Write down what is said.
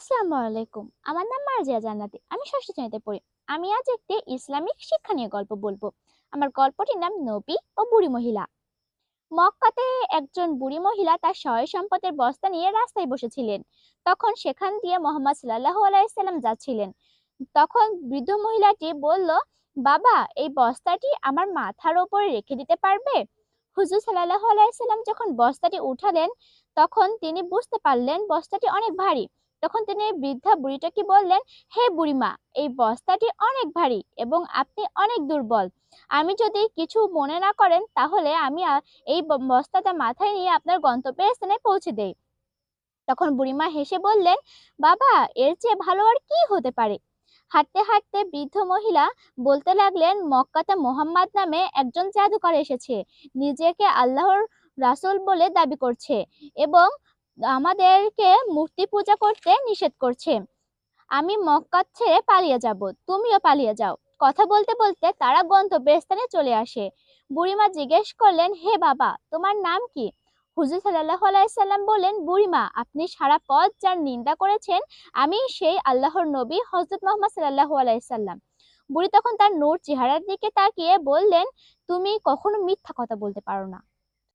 আসসালামু আলাইকুম। আমার নাম মার্জিয়া জান্নাতি। আমি ষষ্ঠ শ্রেণীতে পড়ি। আমি আজ একটি ইসলামিক শিক্ষা নিয়ে গল্প বলব। আমার গল্পটির নাম নবী ও বুড়ি মহিলা। মক্কাতে একজন বুড়ি মহিলা তার সয় সম্পদের বস্তা নিয়ে রাস্তায় বসেছিলেন। তখন সেখান দিয়ে মোহাম্মদ সাল্লাহ আলাইসাল্লাম যাচ্ছিলেন। তখন বৃদ্ধ মহিলাটি বলল, বাবা, এই বস্তাটি আমার মাথার ওপরে রেখে দিতে পারবে? হুজুর সাল্লাহ আলাইসাল্লাম যখন বস্তাটি উঠালেন, তখন তিনি বুঝতে পারলেন বস্তাটি অনেক ভারী। তখন তিনি বৃদ্ধা বুড়িটাকে বললেন, হে বুড়িমা, এই বস্তাটি অনেক ভারী এবং আপনি অনেক দুর্বল। আমি যদি কিছু মনে না করেন, তাহলে আমি এই বস্তাটা মাথায় নিয়ে আপনার গন্তব্যের স্থানে পৌঁছে দেই। তখন বুড়িমা হেসে বললেন, বাবা, এর চেয়ে ভালো আর কি হতে পারে? হাঁটতে হাঁটতে বৃদ্ধ মহিলা বলতে লাগলেন, মক্কাতে মোহাম্মদ নামে একজন জাদুকর এসেছে। নিজেকে আল্লাহর রাসূল বলে দাবি করছে এবং আমাদেরকে মূর্তি পূজা করতে নিষেধ করছে। আমি মক্কা ছেড়ে পালিয়ে যাব, তুমিও পালিয়ে যাও। কথা বলতে বলতে তারা গন্তব্যের স্থানে চলে আসে। বুড়িমা জিজ্ঞেস করলেন, হে বাবা, তোমার নাম কি? হুজুর সাল্লাহ আলাইসাল্লাম বললেন, বুড়িমা, আপনি সারা পথ যার নিন্দা করেছেন, আমি সেই আল্লাহর নবী হজরত মোহাম্মদ সাল্লাহ আলাইসাল্লাম বুড়ি তখন তার নূর চেহারার দিকে তাকিয়ে বললেন, তুমি কখনো মিথ্যা কথা বলতে পারো না।